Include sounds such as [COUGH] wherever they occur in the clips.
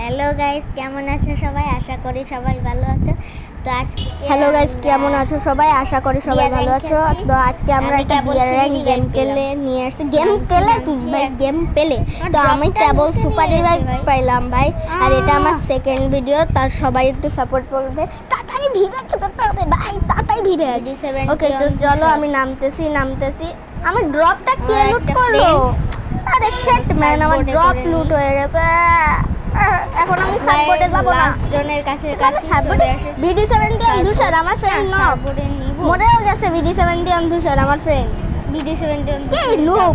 Hello guys কেমন আছো সবাই? আশা করি সবাই ভালো আছো। তো আজকে হ্যালো গাইস কেমন আছো সবাই? আশা করি সবাই ভালো আছো। তো আজকে আমরা একটা বিয়ার র্যাঙ্ক গেম খেলে নিয়ে আসছি। গেম খেলে? কি ভাই গেম পেলে? তো আমি কেবল সুপার রিভাইভ ভাই। পাইলাম ভাই। আর এটা আমার সেকেন্ড ভিডিও তার সবাই একটু সাপোর্ট করবে। তাড়াতাড়ি ভিভে চুপাতে হবে ভাই তাড়াতাড়ি ভিভে ওকে তো চলো আমি নামতেছি নামতেছি। আমার ড্রপটা কে লুট করল? আরে শেট ম্যান আমার ড্রপ লুট হয়ে গেছে। এখন আমি সাইডবোর্ডে যাব না জনের কাছে কাছে সাইডবোর্ডে চলে বিডি সেভেন্টি ধূসর আমার ফ্রেন্ড ন সাইডবোর্ডে নিব মরেও গেছে বিডি সেভেন্টি ধূসর আমার ফ্রেন্ড বিডি সেভেন্টি কে নুব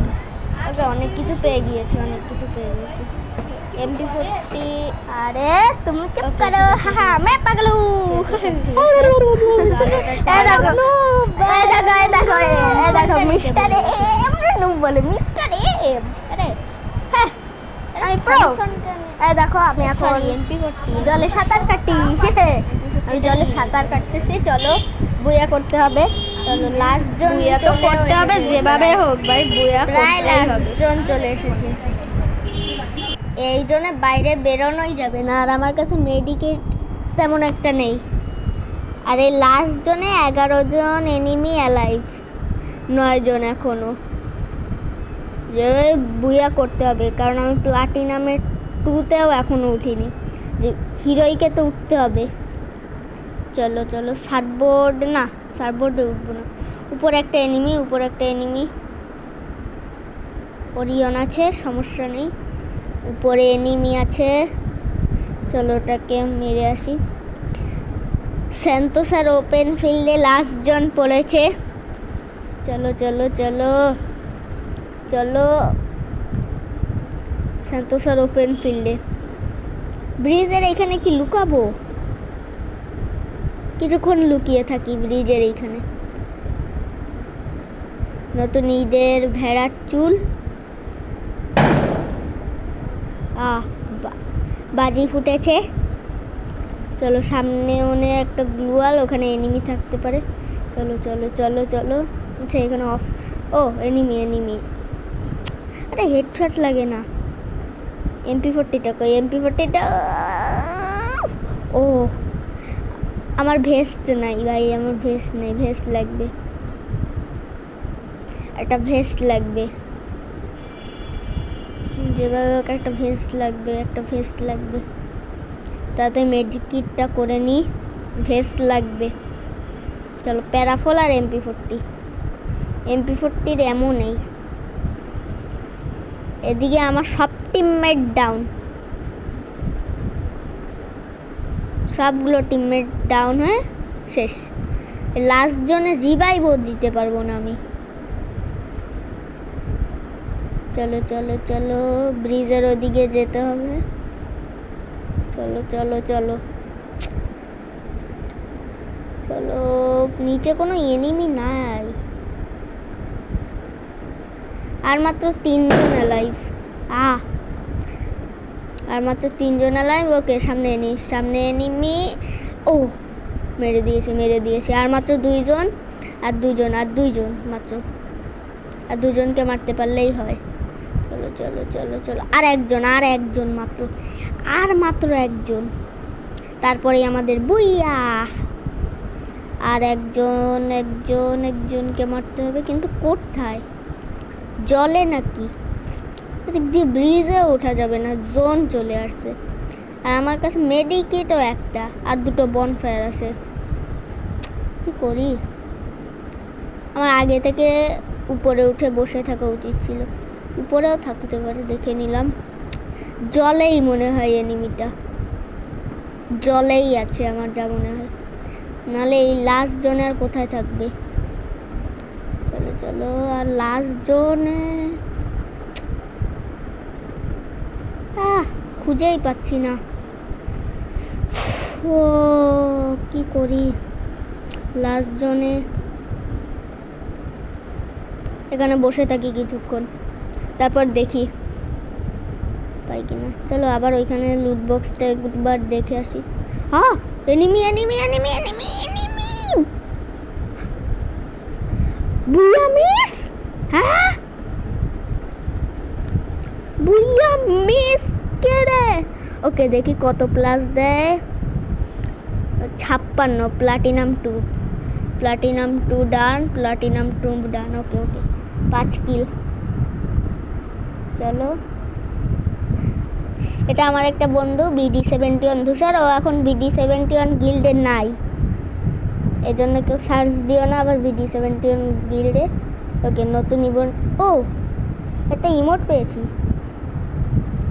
ওকে অনেক কিছু পেয়ে গিয়েছি অনেক কিছু পেয়ে গেছি এমপি ফোরটি আরে তুমি চুপ করো হাহা मैं পাগলু। এই দেখো এই দেখো এই দেখো এই দেখো মিস্টার এম বলে মিস্টার এম আরে হ্যাঁ আমি প্রো। এই দেখো আমি এখন এমপি ফোরটি জলে সাঁতার কাটি। [LAUGHS] [LAUGHS] আমি জলে সাঁতার কাটতেছি চলো বুয়া করতে হবে। চলো লাস্ট জন বুয়া তো করতে হবে যেভাবে হোক ভাই বুয়া প্রায় লাস্ট জন চলে এসেছে। এই জন্য বাইরে বেরোনোই যাবে না আর আমার কাছে মেডিকেট তেমন একটা নেই। আর এই লাস্ট জনে এগারো জন এনিমি অ্যালাইভ নয় জন এখনও। যে বুয়া করতে হবে, কারণ আমি প্লাটিনামের টুতেও এখনও উঠিনি। যে হিরোইকে তো উঠতে হবে। চলো চলো সার্টবোর্ড না সার্টবোর্ডে উঠবো না। উপরে একটা এনিমি উপরে একটা এনিমি ওরিয়ন আছে, সমস্যা নেই। উপরে এনিমি আছে। চলো, ওটাকে মেরে আসি। স্যান্তোসার ওপেন ফিল্ডে লাস্ট জন পড়েছে। চলো চলো চলো। চলো স্যান্তোসার ওপেন ফিল্ডে ব্রিজের এখানে কি লুকাবো? কিছুক্ষণ লুকিয়ে থাকি ব্রিজের এইখানে। নতুন ঈদের ভেড়ার চুল। আহ বাজি ফুটেছে। চলো সামনে মনে হয় একটা গ্লুয়াল ওখানে এনিমি থাকতে পারে। চলো চলো চলো চলো। আচ্ছা এখানে অফ ও এনিমি এনিমি আরে হেডশট লাগে না। এমপি ফোরটিটা কই? এমপি ফোরটিটা ও আমার ভেস্ট নাই ভাই, আমার ভেস্ট নেই ভেস্ট লাগবে। একটা ভেস্ট লাগবে। যেভাবে হোক একটা ভেস্ট লাগবে, একটা ভেস্ট লাগবে। তাতে মেডিকিটটা করে নিই ভেস্ট লাগবে। চলো প্যারাফল আর এমপি ফোরটি এমপি ফোরটির এমন নেই। এদিকে আমার সব টিমমেট ডাউন সবগুলো টিমমেট ডাউন হয়ে শেষ। লাস্ট জনে রিভাইভও দিতে পারব না আমি। চলো চলো চলো ব্রিজের ওদিকে যেতে হবে। চলো চলো চলো। চলো, নিচে কোনো এনিমি নাই। আর মাত্র তিনজন লাইভ আহ। আর মাত্র তিনজন লাইভ ওকে সামনে এনি, সামনে এনিমি, ও, মেরে দিয়েছে মেরে দিয়েছে। আর মাত্র দুইজন, আর দুজন, আর দুইজন মাত্র। আর দুজনকে মারতে পারলেই হয়। চলো চলো চলো চলো। আর একজন আর একজন মাত্র, আর মাত্র একজন। তারপরে আমাদের বুইয়া। আর একজন একজন, একজনকে মারতে হবে, কিন্তু কোথায়? জলে নাকি? এদিক দিয়ে ব্রিজে ওঠা যাবে না, জোন চলে আসছে। আর আমার কাছে মেডিকেটও একটা, আর দুটো বনফায়ার আছে। কি করি? আমার আগে থেকে উপরে উঠে বসে থাকা উচিত ছিল। উপরেও থাকতে পারে, দেখে নিলাম। জলেই মনে হয় এনিমিটা জলেই আছে আমার, যা মনে হয়। নাহলে এই লাস্ট জোনে আর কোথায় থাকবে? চলো আর লাস্ট জোনে খুঁজেই পাচ্ছি না ও কি করি লাস্ট জোনে এখানে বসে থাকি কিছুক্ষণ তারপর দেখি পাই কিনা চলো আবার ওইখানে লুট বক্সটা একবার দেখে আসি হ্যাঁ enemy enemy enemy enemy enemy booyah miss হ্যাঁ বুইয়া মিস কে রে ওকে দেখি কত প্লাস দেয় ছাপ্পান্ন platinum two platinum two done platinum two done okay okay পাঁচ কিল চলো এটা আমার একটা বন্ধু বিডি সেভেন্টি ওয়ান ধূসর ও এখন বিডি সেভেন্টি ওয়ান গিল্ডে নাই এজন্য কেউ সার্চ দিও না, আবার বিডি সেভেন্টি গিল্ডে ওকে, নতুন ইভেন্ট ও, একটা ইমোট পেয়েছি।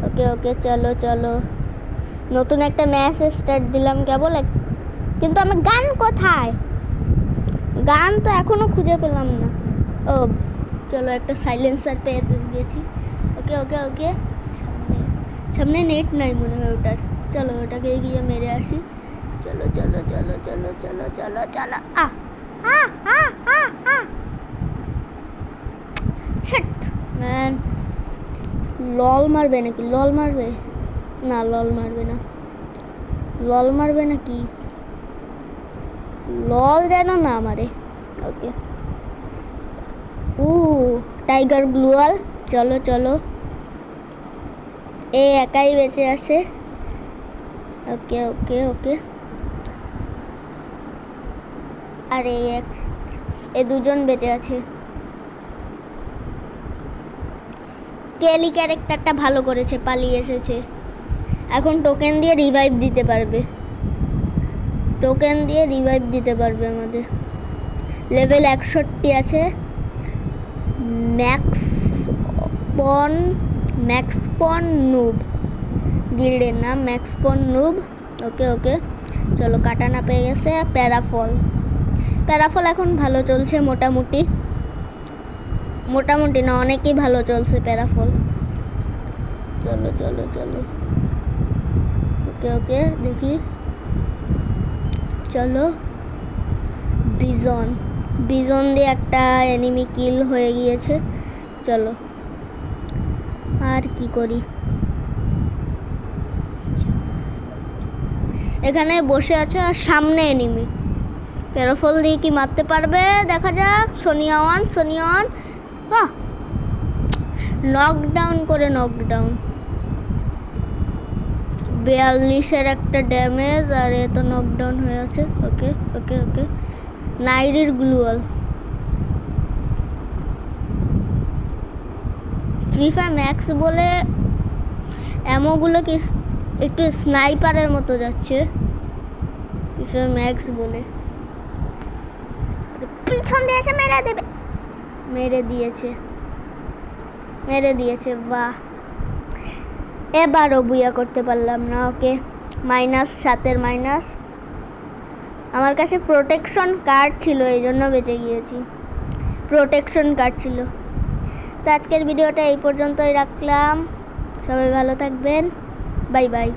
ওকে ওকে, চলো চলো। নতুন একটা ম্যাচ স্টার্ট দিলাম কেবল কিন্তু আমি গান কোথায়? গান তো এখনও খুঁজে পেলাম না। ও, চলো একটা সাইলেন্সার পেয়ে দিয়েছি ওকে ওকে ওকে। সামনে সামনে নেট নাই মনে হয় ওটার। চলো, ওটাকে গিয়ে মেরে আসি। চলো চলো চলো চলো চলো চলো চলো। আ আ আ আ আ। Shit, man. লল মারবে নাকি? লল মারবে? না, লল মারবে না। লল মারবে নাকি? লল যেন না মারে। ওকে। উ, টাইগার গ্লুয়াল। চলো চলো। এ একাই বেঁচে আছে। ওকে ওকে ওকে। আর এই এক, এ দুজন বেঁচে আছে। কেলি ক্যারেক্টারটা ভালো করেছে, পালিয়ে এসেছে। এখন টোকেন দিয়ে রিভাইভ দিতে পারবে। টোকেন দিয়ে রিভাইভ দিতে পারবে আমাদের। লেভেল একষট্টি আছে। ম্যাক্স পন ম্যাক্স পন নুব গিল্ডের নাম ম্যাক্স পন নুব ওকে ওকে চলো, কাটানা পেয়ে গেছে প্যারাফল প্যারাফল এখন ভালো চলছে মোটামুটি। মোটামুটি না, অনেকই ভালো চলছে প্যারাফল। চলো চলো চলো। ওকে ওকে, দেখি। চলো। বিজন বিজন দিয়ে একটা এনিমি কিল হয়ে গিয়েছে। চলো। আর কি করি? এখানে বসে আছে আর সামনে এনিমি প্যারাফল দিয়ে কি মারতে পারবে? দেখা যাক। সোনিয়া ওয়ান সোনিয়া ওয়ান বাহ! নকডাউন করে নকডাউন বিয়াল্লিশের একটা ড্যামেজ আর এ তো নকডাউন হয়ে আছে। Okay okay okay নাইরির gloo wall. Free fire max বলে অ্যামোগুলো কি একটু স্নাইপারের মতো যাচ্ছে? ফ্রি ফায়ার ম্যাক্স বলে। পিছন দিয়ে এসে মেরে দেবে। মেরে দিয়েছে। মেরে দিয়েছে, বাহ। এবারও বুয়া করতে পারলাম না, ওকে। মাইনাস, সাতের মাইনাস। আমার কাছে প্রোটেকশন কার্ড ছিল, এই জন্য বেঁচে গিয়েছি। প্রোটেকশন কার্ড ছিল। তো আজকের ভিডিওটা এই পর্যন্তই রাখলাম। সবাই ভালো থাকবেন। Bye bye.